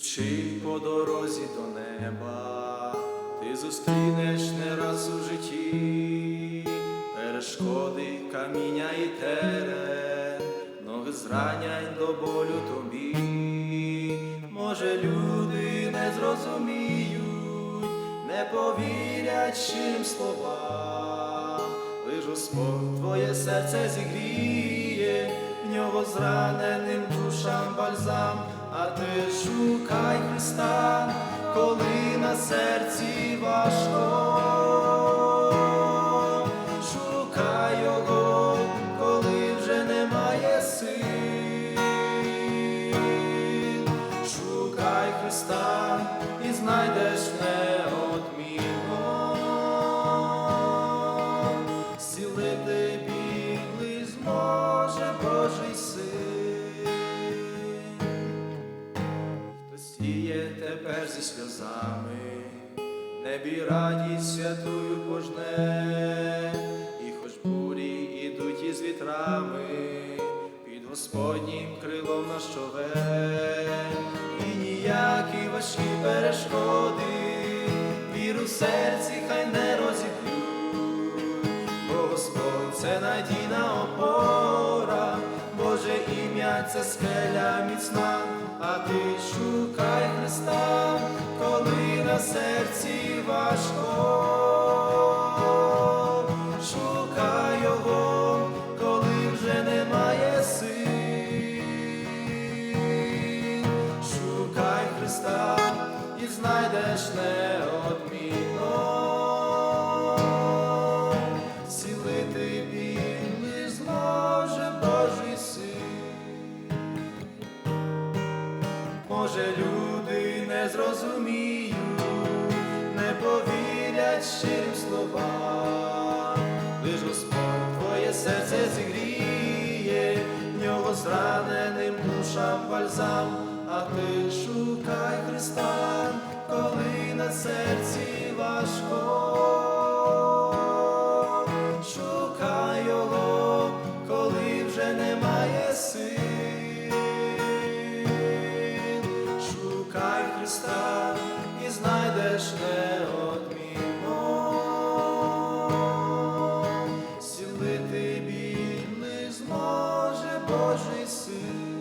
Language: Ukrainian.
Ідучи по дорозі до неба, ти зустрінеш не раз у житті, перешкоди, каміння і терен, ноги зранять до болю тобі. Може, люди не зрозуміють, не повірять щирим словам, лиш Господь твоє серце зігріє, в нього зраненим душам бальзам, а ти шукай Христа, коли на серці важко. Шукай його, коли вже немає сил. Шукай Христа і знайдеш неодмінно. Зцілити білий зможе Божий сіє тепер зі сльозами, небі радість святую пожне, і хоч бурі ідуть із вітрами, під Господнім крилом наш човен, і ніякі важкі перешкоди, віру в серці хай не розіб'ють, бо Господь це надійна опора, Боже ім'я це скеля міцна, а ти на серці важко. Шукай Його, коли вже немає сил. Шукай Христа і знайдеш неодмінно. Цілити біль зможе Божий син. Може, люди не зрозуміють, вінець щирим словам, лиш Господь твоє серце зігріє, в нього зраненим душам бальзам, а ти шукай Христа, коли на серці важко, шукай його, коли вже немає сил, шукай Христа і знайдеш не. 있음.